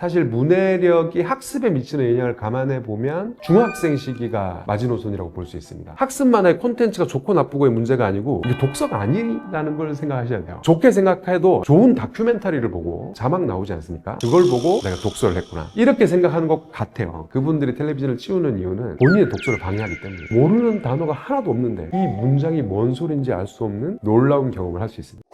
사실 문해력이 학습에 미치는 영향을 감안해 보면 중학생 시기가 마지노선이라고 볼 수 있습니다. 학습 만화의 콘텐츠가 좋고 나쁘고의 문제가 아니고 이게 독서가 아니라는 걸 생각하셔야 돼요. 좋게 생각해도 좋은 다큐멘터리를 보고 자막 나오지 않습니까? 그걸 보고 내가 독서를 했구나. 이렇게 생각하는 것 같아요. 그분들이 텔레비전을 치우는 이유는 본인의 독서를 방해하기 때문에 모르는 단어가 하나도 없는데 이 문장이 뭔 소린지 알 수 없는 놀라운 경험을 할 수 있습니다.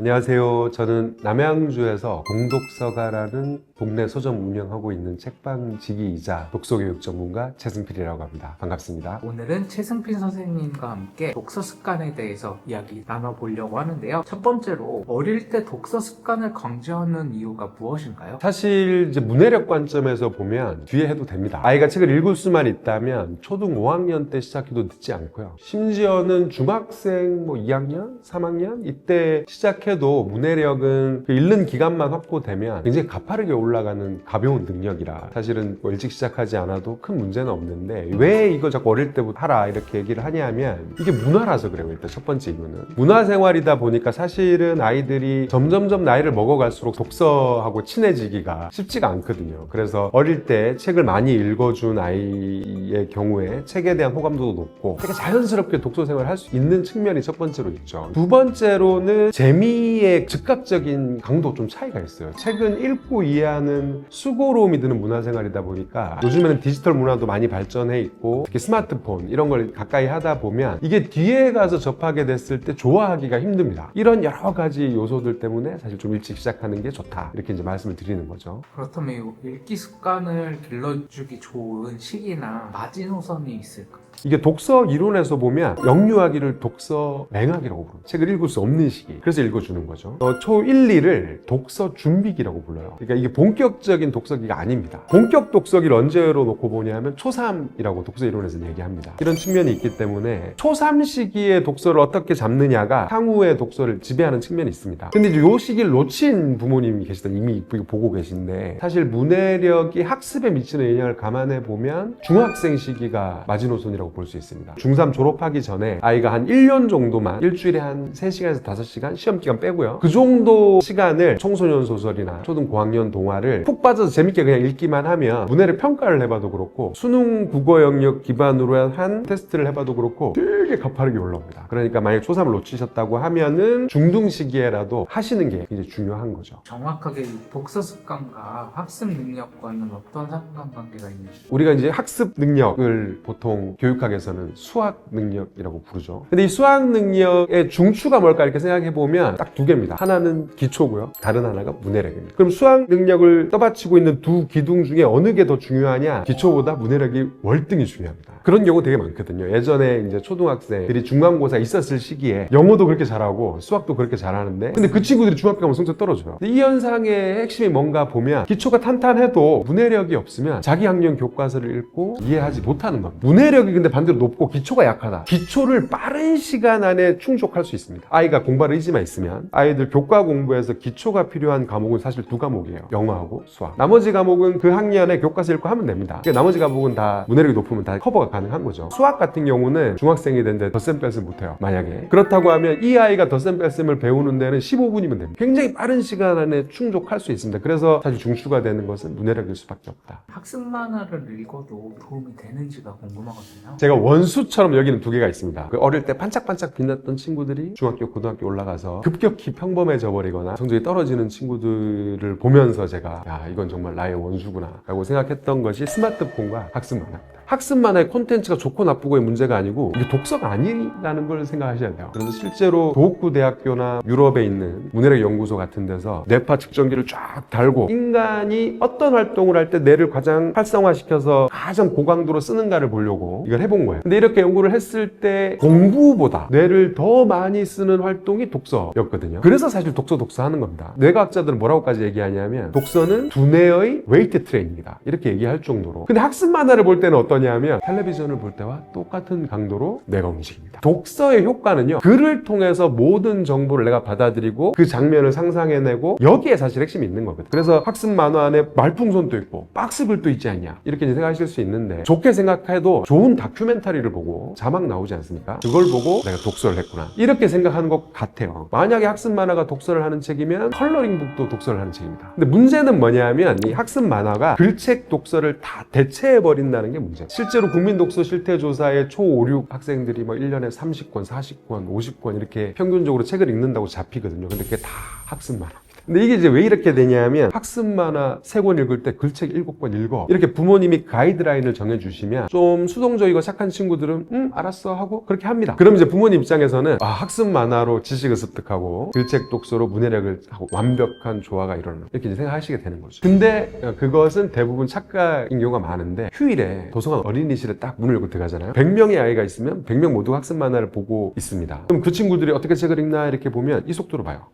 안녕하세요. 저는 남양주에서 공독서가라는 동네 서점 운영하고 있는 책방지기이자 독서교육 전문가 최승필이라고 합니다. 반갑습니다. 오늘은 최승필 선생님과 함께 독서 습관에 대해서 이야기 나눠보려고 하는데요. 첫 번째로 어릴 때 독서 습관을 강조하는 이유가 무엇인가요? 사실 이제 문해력 관점에서 보면 뒤에 해도 됩니다. 아이가 책을 읽을 수만 있다면 초등 5학년 때 시작해도 늦지 않고요. 심지어는 중학생 뭐 2학년, 3학년 이때 시작해 도 문해력은 그 읽는 기간만 확보되면 굉장히 가파르게 올라가는 가벼운 능력이라 사실은 뭐 일찍 시작하지 않아도 큰 문제는 없는데 왜 이걸 자꾸 어릴 때부터 하라 이렇게 얘기를 하냐면 이게 문화라서 그래요. 일단 첫 번째 이유는 문화 생활이다 보니까 사실은 아이들이 점점점 나이를 먹어갈수록 독서하고 친해지기가 쉽지가 않거든요. 그래서 어릴 때 책을 많이 읽어준 아이의 경우에 책에 대한 호감도도 높고 되게 자연스럽게 독서 생활을 할 수 있는 측면이 첫 번째로 있죠. 두 번째로는 재미 의 즉각적인 강도 좀 차이가 있어요. 책은 읽고 이해하는 수고로움이 드는 문화 생활이다 보니까 요즘에는 디지털 문화도 많이 발전해 있고 특히 스마트폰 이런 걸 가까이 하다 보면 이게 뒤에 가서 접하게 됐을 때 좋아하기가 힘듭니다. 이런 여러 가지 요소들 때문에 사실 좀 일찍 시작하는 게 좋다. 이렇게 이제 말씀을 드리는 거죠. 그렇다면 이 읽기 습관을 길러주기 좋은 시기나 마지노선이 있을까요? 이게 독서 이론에서 보면 영유아기를 독서 맹학이라고 부릅니다. 책을 읽을 수 없는 시기. 그래서 읽어주는 거죠. 어, 초 1, 2를 독서 준비기라고 불러요. 그러니까 이게 본격적인 독서기가 아닙니다. 본격 독서기를 언제로 놓고 보냐면 초3이라고 독서 이론에서 얘기합니다. 이런 측면이 있기 때문에 초3 시기에 독서를 어떻게 잡느냐가 향후의 독서를 지배하는 측면이 있습니다. 근데 이제 요 시기를 놓친 부모님이 계시다 이미 보고 계신데 사실 문해력이 학습에 미치는 영향을 감안해 보면 중학생 시기가 마지노선이라고 볼 수 있습니다. 중3 졸업하기 전에 아이가 한 1년 정도만 일주일에 한 3시간에서 5시간 시험 기간 빼고요. 그 정도 시간을 청소년 소설이나 초등 고학년 동화를 푹 빠져서 재밌게 그냥 읽기만 하면 문해를 평가를 해봐도 그렇고 수능 국어 영역 기반으로 한 테스트를 해봐도 그렇고 되게 가파르게 올라옵니다. 그러니까 만약 초3을 놓치셨다고 하면은 중등 시기에라도 하시는 게 굉장히 중요한 거죠. 정확하게 이 독서 습관과 학습 능력과는 어떤 상관관계가 있는지 우리가 이제 학습 능력을 보통 교육 학에서는 수학 능력이라고 부르죠. 근데 이 수학 능력의 중추가 뭘까 이렇게 생각해 보면 딱 두 개입니다. 하나는 기초고요. 다른 하나가 문해력입니다. 그럼 수학 능력을 떠받치고 있는 두 기둥 중에 어느 게 더 중요하냐? 기초보다 문해력이 월등히 중요합니다. 그런 경우 되게 많거든요. 예전에 이제 초등학생들이 중간고사 있었을 시기에 영어도 그렇게 잘하고 수학도 그렇게 잘하는데 근데 그 친구들이 중학교 가면 성적 떨어져요. 이 현상의 핵심이 뭔가 보면 기초가 탄탄해도 문해력이 없으면 자기 학년 교과서를 읽고 이해하지 못하는 겁니다. 문해력이 근데 반대로 높고 기초가 약하다. 기초를 빠른 시간 안에 충족할 수 있습니다. 아이가 공부할 의지만 있으면 아이들 교과 공부에서 기초가 필요한 과목은 사실 두 과목이에요. 영어하고 수학. 나머지 과목은 그 학년에 교과서 읽고 하면 됩니다. 그러니까 나머지 과목은 다 문해력이 높으면 다 커버가 가능한 거죠. 수학 같은 경우는 중학생이 됐는데 덧셈 뺄셈 못해요. 만약에. 그렇다고 하면 이 아이가 덧셈 뺄셈을 배우는 데는 15분이면 됩니다. 굉장히 빠른 시간 안에 충족할 수 있습니다. 그래서 사실 중추가 되는 것은 문해력일 수밖에 없다. 학습 만화를 읽어도 도움이 되는지가 궁금하거든요. 제가 원수처럼 여기는 두 개가 있습니다. 그 어릴 때 반짝반짝 빛났던 친구들이 중학교, 고등학교 올라가서 급격히 평범해져 버리거나 성적이 떨어지는 친구들을 보면서 제가 야 이건 정말 나의 원수구나 라고 생각했던 것이 스마트폰과 학습 만화입니다. 학습 만화의 콘텐츠가 좋고 나쁘고의 문제가 아니고 이게 독서가 아니라는 걸 생각하셔야 돼요. 그래서 실제로 도호쿠 대학교나 유럽에 있는 문해력 연구소 같은 데서 뇌파 측정기를 쫙 달고 인간이 어떤 활동을 할 때 뇌를 가장 활성화시켜서 가장 고강도로 쓰는가를 보려고 이걸 해본 거예요. 근데 이렇게 연구를 했을 때 공부보다 뇌를 더 많이 쓰는 활동이 독서였거든요. 그래서 사실 독서 독서 하는 겁니다. 뇌과학자들은 뭐라고까지 얘기하냐면 독서는 두뇌의 웨이트 트레이닝이다. 이렇게 얘기할 정도로. 근데 학습 만화를 볼 때는 어떠냐면 텔레비전을 볼 때와 똑같은 강도로 뇌가 움직입니다. 독서의 효과는요. 글을 통해서 모든 정보를 내가 받아들이고 그 장면을 상상해내고 여기에 사실 핵심이 있는 거거든요. 그래서 학습 만화 안에 말풍선도 있고 박스글도 있지 않냐 이렇게 생각하실 수 있는데 좋게 생각해도 좋은 다 큐멘터리를 보고 자막 나오지 않습니까? 그걸 보고 내가 독서를 했구나. 이렇게 생각하는 것 같아요. 만약에 학습 만화가 독서를 하는 책이면 컬러링북도 독서를 하는 책입니다. 근데 문제는 뭐냐면 이 학습 만화가 글책 독서를 다 대체해 버린다는 게 문제예요. 실제로 국민 독서 실태 조사에 초 5, 6 학생들이 뭐 1년에 30권, 40권, 50권 이렇게 평균적으로 책을 읽는다고 잡히거든요. 근데 그게 다 학습 만화. 근데 이게 이제 왜 이렇게 되냐면 학습 만화 세 권 읽을 때 글책 일곱 권 읽어. 이렇게 부모님이 가이드라인을 정해주시면 좀 수동적이고 착한 친구들은 음 알았어 하고 그렇게 합니다. 그럼 이제 부모님 입장에서는 아 학습 만화로 지식을 습득하고 글책 독서로 문해력을 하고 완벽한 조화가 일어나는 이렇게 생각하시게 되는 거죠. 근데 어, 그것은 대부분 착각인 경우가 많은데 휴일에 도서관 어린이실에 딱 문을 열고 들어가잖아요. 100명의 아이가 있으면 100명 모두 학습 만화를 보고 있습니다. 그럼 그 친구들이 어떻게 책을 읽나 이렇게 보면 이 속도로 봐요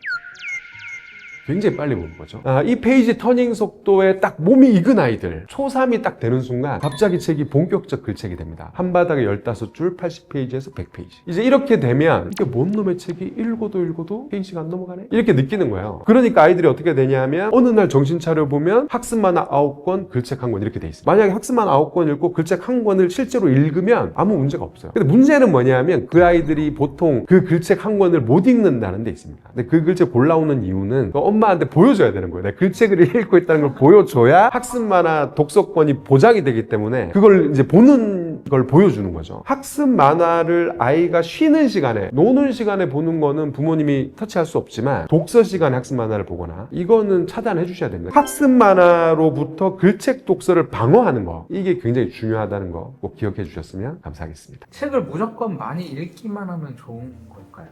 굉장히 빨리 보는 거죠. 아, 이 페이지 터닝 속도에 딱 몸이 익은 아이들, 초3이 딱 되는 순간 갑자기 책이 본격적 글책이 됩니다. 한 바닥에 15줄, 80페이지에서 100페이지. 이제 이렇게 되면 이게 뭔 놈의 책이 읽어도 읽어도 페이지가 안 넘어가네? 이렇게 느끼는 거예요. 그러니까 아이들이 어떻게 되냐면 어느 날 정신 차려보면 학습 만화 9권, 글책 한 권 이렇게 돼 있어요. 만약에 학습 만화 9권 읽고 글책 한 권을 실제로 읽으면 아무 문제가 없어요. 근데 문제는 뭐냐면 그 아이들이 보통 그 글책 한 권을 못 읽는다는 데 있습니다. 근데 그 글책 골라오는 이유는 그 엄마한테 보여줘야 되는 거예요. 내가 글책을 읽고 있다는 걸 보여줘야 학습 만화 독서권이 보장이 되기 때문에 그걸 이제 보는 걸 보여주는 거죠. 학습 만화를 아이가 쉬는 시간에, 노는 시간에 보는 거는 부모님이 터치할 수 없지만 독서 시간에 학습 만화를 보거나 이거는 차단해 주셔야 됩니다. 학습 만화로부터 글책 독서를 방어하는 거 이게 굉장히 중요하다는 거 꼭 기억해 주셨으면 감사하겠습니다. 책을 무조건 많이 읽기만 하면 좋은 걸까요?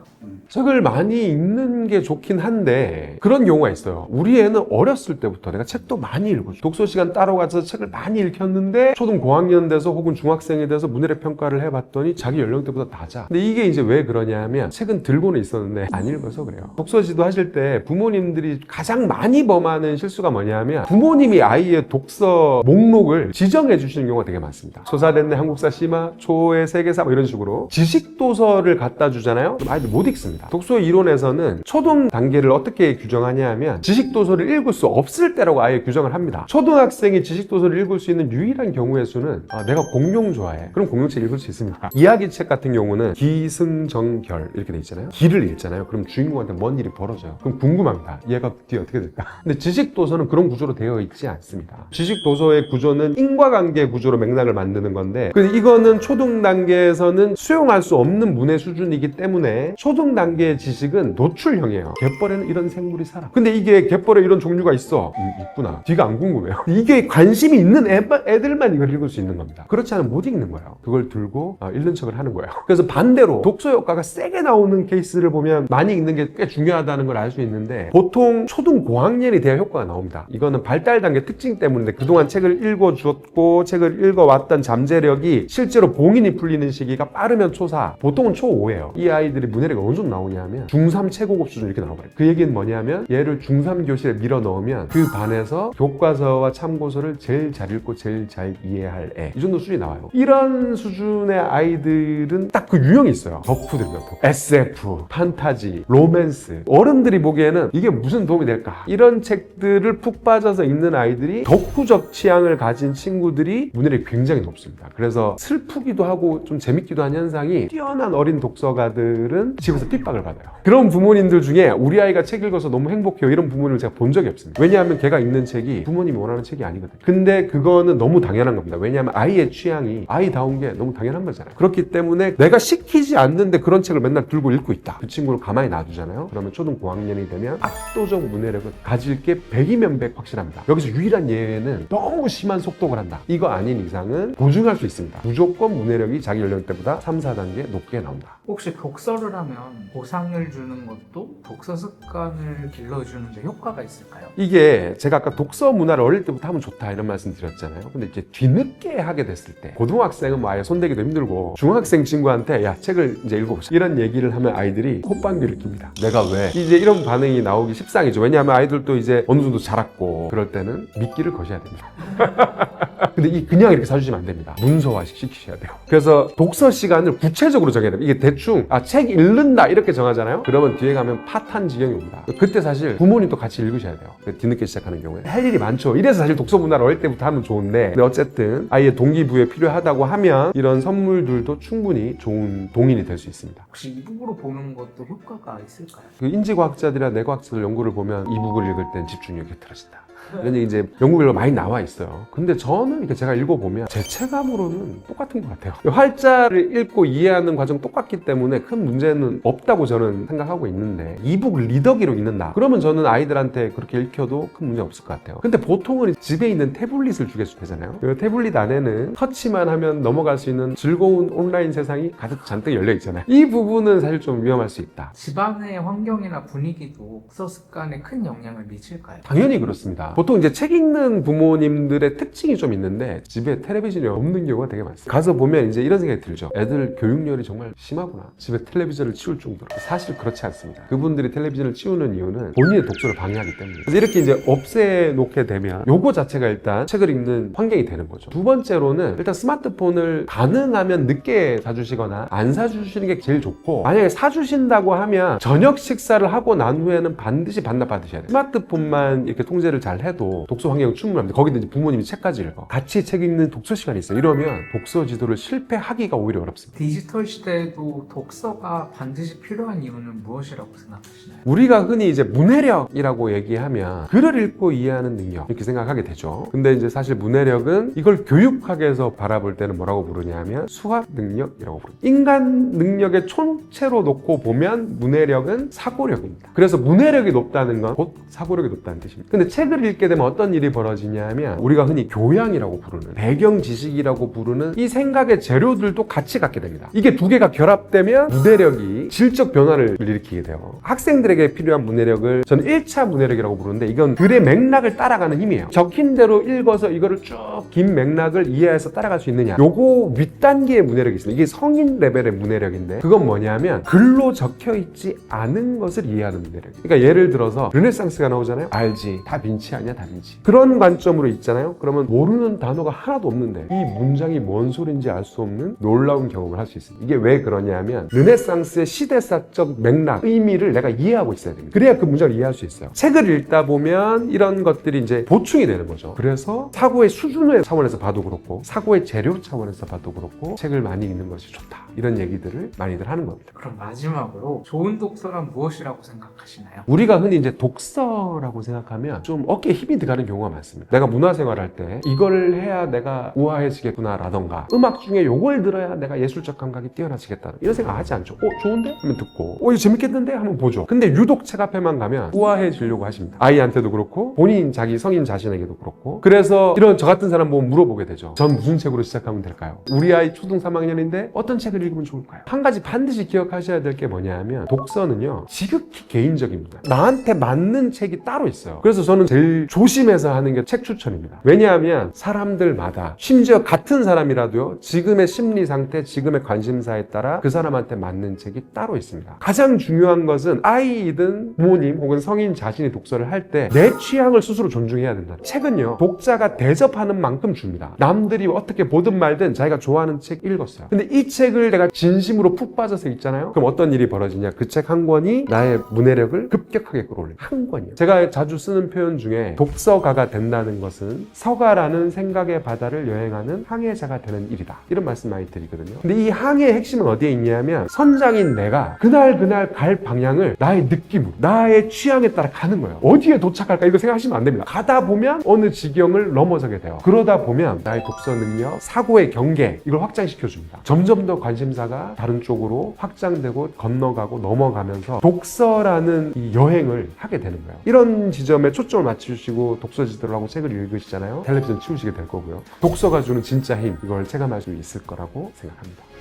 책을 많이 읽는 게 좋긴 한데 그런 경우가 있어요. 우리 애는 어렸을 때부터 내가 책도 많이 읽어줘. 독서 시간 따로 가서 책을 많이 읽혔는데 초등 고학년 돼서 혹은 중학생이 돼서 문해력 평가를 해봤더니 자기 연령대보다 낮아. 근데 이게 이제 왜 그러냐면 책은 들고는 있었는데 안 읽어서 그래요. 독서 지도하실 때 부모님들이 가장 많이 범하는 실수가 뭐냐면 부모님이 아이의 독서 목록을 지정해 주시는 경우가 되게 많습니다. 소사됐네 한국사 심화, 초의 세계사 뭐 이런 식으로 지식 도서를 갖다 주잖아요. 아이들 못 읽습니다. 독서 이론에서는 초등 단계를 어떻게 규정하냐 하면 지식 도서를 읽을 수 없을 때라고 아예 규정을 합니다. 초등학생이 지식 도서를 읽을 수 있는 유일한 경우의 수는 아, 내가 공룡 좋아해. 그럼 공룡책 읽을 수 있습니다. 이야기책 같은 경우는 기승정결 이렇게 돼 있잖아요. 기를 읽잖아요. 그럼 주인공한테 뭔 일이 벌어져요. 그럼 궁금합니다. 얘가 뒤에 어떻게 될까? 근데 지식 도서는 그런 구조로 되어 있지 않습니다. 지식 도서의 구조는 인과관계 구조로 맥락을 만드는 건데 이거는 초등 단계에서는 수용할 수 없는 문해 수준이기 때문에 초등 단계의 지식은 노출형이에요. 갯벌에는 이런 생물이 살아. 근데 이게 갯벌에 이런 종류가 있어. 음, 있구나. 뒤가 안 궁금해요. 이게 관심이 있는 애, 애들만 이걸 읽을 수 있는 겁니다. 그렇지 않으면 못 읽는 거예요. 그걸 들고 어, 읽는 척을 하는 거예요. 그래서 반대로 독서 효과가 세게 나오는 케이스를 보면 많이 읽는 게 꽤 중요하다는 걸 알 수 있는데 보통 초등 고학년이 돼야 효과가 나옵니다. 이거는 발달 단계 특징 때문인데 그동안 책을 읽어주었고 책을 읽어왔던 잠재력이 실제로 봉인이 풀리는 시기가 빠르면 초4, 보통은 초5예요. 이 아이들이 문해력이 어느 정도 나오냐면 중3 최고급 수준 이렇게 나와버려요. 그 얘기는 뭐냐면 얘를 중3 교실에 밀어 넣으면 그 반에서 교과서와 참고서를 제일 잘 읽고 제일 잘 이해할 애. 이 정도 수준이 나와요. 이런 수준의 아이들은 딱 그 유형이 있어요. 덕후들이요. 덕후. SF, 판타지, 로맨스. 어른들이 보기에는 이게 무슨 도움이 될까? 이런 책들을 푹 빠져서 읽는 아이들이 덕후적 취향을 가진 친구들이 문해력이 굉장히 높습니다. 그래서 슬프기도 하고 좀 재밌기도 한 현상이 뛰어난 어린 독서가들은 집에서 핍박을 받아요. 그런 부모님들 중에 우리 아이가 책 읽어서 너무 행복해요. 이런 부모님을 제가 본 적이 없습니다. 왜냐하면 걔가 읽는 책이 부모님이 원하는 책이 아니거든요. 근데 그거는 너무 당연한 겁니다. 왜냐하면 아이의 취향이 아이다운 게 너무 당연한 거잖아요. 그렇기 때문에 내가 시키지 않는데 그런 책을 맨날 들고 읽고 있다. 그 친구를 가만히 놔두잖아요. 그러면 초등 고학년이 되면 압도적 문해력을 가질 게 100이면 100 확실합니다. 여기서 유일한 예외는 너무 심한 속독을 한다. 이거 아닌 이상은 보증할 수 있습니다. 무조건 문해력이 자기 연령대보다 3, 4단계 높게 나온다. 혹시 독서를 하면 보상을 주는 것도 독서 습관을 길러주는 데 효과가 있을까요? 이게 제가 아까 독서 문화를 어릴 때부터 하면 좋다 이런 말씀 드렸잖아요. 근데 이제 뒤늦게 하게 됐을 때 고등학생은 뭐 아예 손대기도 힘들고 중학생 친구한테 야 책을 이제 읽어보자 이런 얘기를 하면 아이들이 콧방귀를 낍니다. 내가 왜? 이제 이런 반응이 나오기 십상이죠. 왜냐하면 아이들도 이제 어느 정도 자랐고 그럴 때는 미끼를 거셔야 됩니다. 근데 이 그냥 이렇게 사주시면 안 됩니다. 문서화 시키셔야 돼요. 그래서 독서 시간을 구체적으로 정해야 돼요. 이게 대충 아 책 읽는다 이렇게 정하잖아요. 그러면 뒤에 가면 파탄 지경이 옵니다. 그때 사실 부모님 도 같이 읽으셔야 돼요. 그 뒤늦게 시작하는 경우에 할 일이 많죠. 이래서 사실 독서 문화를 어릴 때부터 하면 좋은데 근데 어쨌든 아이의 동기부여 필요하다고 하면 이런 선물들도 충분히 좋은 동인이 될 수 있습니다. 혹시 이북으로 보는 것도 효과가 있을까요? 그 인지과학자들이나 뇌과학자들 연구를 보면 이북을 읽을 땐 집중력이 흐트러진다. 이런 얘기 이제 연구별로 많이 나와 있어요. 근데 저는 이렇게 제가 읽어보면 제 체감으로는 똑같은 것 같아요. 활자를 읽고 이해하는 과정 똑같기 때문에 큰 문제는 없다고 저는 생각하고 있는데 이북 리더 기로 읽는다. 그러면 저는 아이들한테 그렇게 읽혀도 큰 문제 없을 것 같아요. 근데 보통은 집에 있는 태블릿을 주게 되잖아요. 그 태블릿 안에는 터치만 하면 넘어갈 수 있는 즐거운 온라인 세상이 가득 잔뜩 열려 있잖아요. 이 부분은 사실 좀 위험할 수 있다. 집안의 환경이나 분위기도 독서 습관에 큰 영향을 미칠까요? 당연히 그렇습니다. 보통 이제 책 읽는 부모님들의 특징이 좀 있는데 집에 텔레비전이 없는 경우가 되게 많습니다. 가서 보면 이제 이런 생각이 들죠. 애들 교육열이 정말 심하구나. 집에 텔레비전을 치울 정도로. 사실 그렇지 않습니다. 그분들이 텔레비전을 치우는 이유는 본인의 독서를 방해하기 때문에. 그래서 이렇게 이제 없애놓게 되면 요거 자체가 일단 책을 읽는 환경이 되는 거죠. 두 번째로는 일단 스마트폰을 가능하면 늦게 사주시거나 안 사주시는 게 제일 좋고 만약에 사주신다고 하면 저녁 식사를 하고 난 후에는 반드시 반납 받으셔야 돼요. 스마트폰만 이렇게 통제를 잘 해도 독서 환경은 충분합니다. 거기다 이제 부모님이 책까지 읽어. 같이 책 읽는 독서 시간이 있어요. 이러면 독서 지도를 실패하기가 오히려 어렵습니다. 디지털 시대에도 독서가 반드시 필요한 이유는 무엇이라고 생각하시나요? 우리가 흔히 이제 문해력이라고 얘기하면 글을 읽고 이해하는 능력 이렇게 생각하게 되죠. 근데 이제 사실 문해력은 이걸 교육학에서 바라볼 때는 뭐라고 부르냐면 수학 능력이라고 부릅니다. 인간 능력의 총체로 놓고 보면 문해력은 사고력입니다. 그래서 문해력이 높다는 건 곧 사고력이 높다는 뜻입니다. 근데 책을 읽게 되면 어떤 일이 벌어지냐면 우리가 흔히 교양이라고 부르는 배경 지식이라고 부르는 이 생각의 재료들도 같이 갖게 됩니다. 이게 두 개가 결합되면 문해력이 질적 변화를 일으키게 돼요. 학생들에게 필요한 문해력을 저는 1차 문해력이라고 부르는데 이건 글의 맥락을 따라가는 힘이에요. 적힌 대로 읽어서 이거를 쭉 긴 맥락을 이해해서 따라갈 수 있느냐. 요거 윗단계의 문해력이 있습니다. 이게 성인 레벨의 문해력인데 그건 뭐냐면 글로 적혀 있지 않은 것을 이해하는 문해력. 그러니까 예를 들어서 르네상스가 나오잖아요. 알지. 다빈치 아니야, 다빈치. 그런 관점으로 있잖아요. 그러면 모르는 단어가 하나도 없는데 이 문장이 뭔 소린지 알 수 없는 놀라운 경험을 할 수 있습니다. 이게 왜 그러냐면 르네상스의 시대사적 맥락, 의미를 내가 이해하고 있어야 됩니다. 그래야 그 문장을 이해할 수 있어요. 책을 읽다 보면 이런 것들이 이제 보충이 되는 거죠. 그래서 사고의 수준의 차원에서 봐도 그렇고 사고의 재료 차원에서 봐도 그렇고 책을 많이 읽는 것이 좋다. 이런 얘기들을 많이들 하는 겁니다. 그럼 마지막으로 좋은 독서란 무엇이라고 생각하시나요? 우리가 흔히 이제 독서라고 생각하면 좀 어깨에 힘이 들어가는 경우가 많습니다. 내가 문화생활 할 때 이걸 해야 내가 우아해지겠구나 라던가 음악 중에 요걸 들어야 내가 예술적 감각이 뛰어나지겠다 이런 생각 하지 않죠. 어 좋은데? 하면 듣고 어 이거 재밌겠는데? 하면 보죠. 근데 유독 책 앞에만 가면 우아해지려고 하십니다. 아이한테도 그렇고 본인 자기 성인 자신에게도 그렇고 그래서 이런 저 같은 사람 보면 물어보게 되죠. 전 무슨 책으로 시작하면 될까요? 우리 아이 초등 3학년인데 어떤 책을 읽으면 좋을까요? 한 가지 반드시 기억하셔야 될 게 뭐냐면 독서는요 지극히 개인적입니다. 나한테 맞는 책이 따로 있어요. 그래서 저는 제일 조심해서 하는 게 책 추천입니다. 왜냐하면 사람들마다 심지어 같은 사람이라도요 지금의 심리 상태, 지금의 관심사에 따라 그 사람한테 맞는 책이 따로 있습니다. 가장 중요한 것은 아이이든 부모님 혹은 성인 자신이 독서를 할 때 내 취향을 스스로 존중해야 된다. 책은요 독자가 대접하는 만큼 줍니다. 남들이 어떻게 보든 말든 자기가 좋아하는 책 읽었어요. 근데 이 책을 내가 진심으로 푹 빠져서 읽잖아요. 그럼 어떤 일이 벌어지냐? 그 책 한 권이 나의 문해력을 급격하게 끌어올려요. 한 권이요. 제가 자주 쓰는 표현 중에 독서가가 된다는 것은 서가라는 생각의 바다를 여행하는 항해자가 되는 일이다. 이런 말씀 많이 드리거든요. 근데 이 항해의 핵심은 어디에 있냐면 선장인 내가 그날 그날 갈 방향을 나의 느낌으로 나의 취향에 따라 가는 거예요. 어디에 도착할까 이거 생각하시면 안 됩니다. 가다 보면 어느 지경을 넘어서게 돼요. 그러다 보면 나의 독서 능력, 사고의 경계 이걸 확장시켜 줍니다. 점점 더 관심사가 다른 쪽으로 확장되고 건너가고 넘어가면서 독서라는 이 여행을 하게 되는 거예요. 이런 지점에 초점을 맞추 시고 독서 지도를 하고 책을 읽으시잖아요. 텔레비전 치우시게 될 거고요. 독서가 주는 진짜 힘 이걸 체감할 수 있을 거라고 생각합니다.